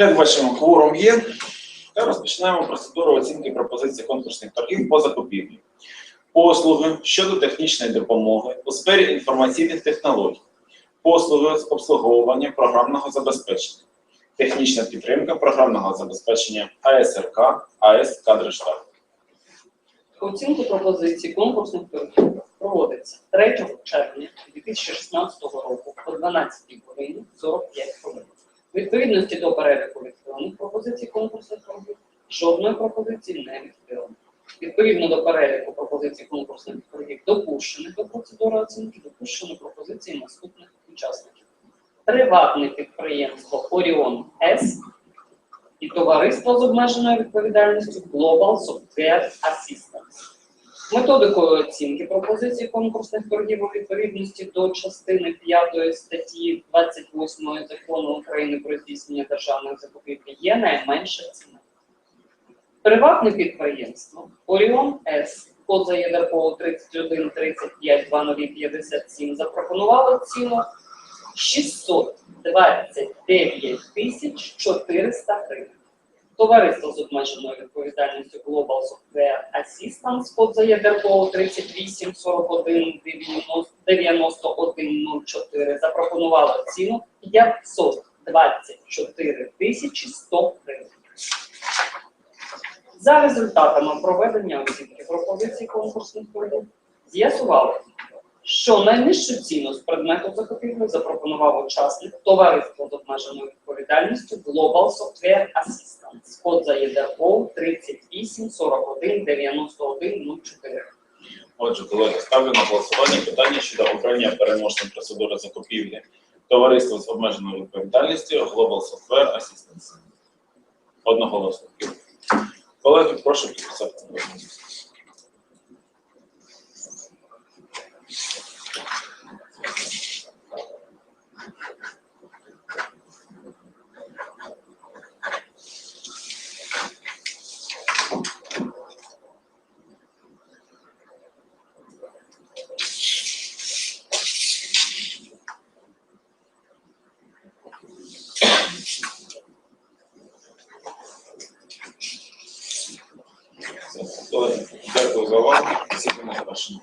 Як бачимо, кворум є. Та розпочинаємо процедуру оцінки пропозицій конкурсних торгів по закупівлі. Послуги щодо технічної допомоги у сфері інформаційних технологій, послуги з обслуговування програмного забезпечення, технічна підтримка програмного забезпечення АСРК, АС Кадриштат. Оцінку пропозицій конкурсних торгів проводиться 3 червня 2016 року о 12 годині 45 хвилин. Відповідності до переліку відхилених пропозицій конкурсних торгів жодної пропозиції не відхилено. Відповідно до переліку пропозицій конкурсних торгів, допущених до процедури оцінки, допущені пропозиції наступних учасників. Приватне підприємство Оріон С і товариство з обмеженою відповідальністю Global Software Assistance. Методикою оцінки пропозицій конкурсних торгів у відповідності до частини 5 статті 28 закону України про здійснення державних закупівель є найменша ціна. Приватне підприємство Оріон С за ЄДРПО 31 35 2057 запропонувало ціну 629 тисяч 400 гривень. Товариство з обмеженою відповідальністю Global Software Assistance код за ЄДРПО 38 41 91 04 запропонувало ціну 524 тисячі 100 гривень. За результатами проведення оцінки пропозицій конкурсних торгів з'ясували, що найнижчу ціну з предмету закупівлі запропонував учасник товариство з обмеженою відповідальністю Global Software Assistance, код за ЄДРО 38 41 91 04. Отже, колеги, ставлю на голосування питання щодо обрання переможної процедури закупівлі товариства з обмеженою відповідальністю Global Software Assistance. Одноголосно. Колеги, прошу підписати. Колеги, дякую за увагу. на завершено.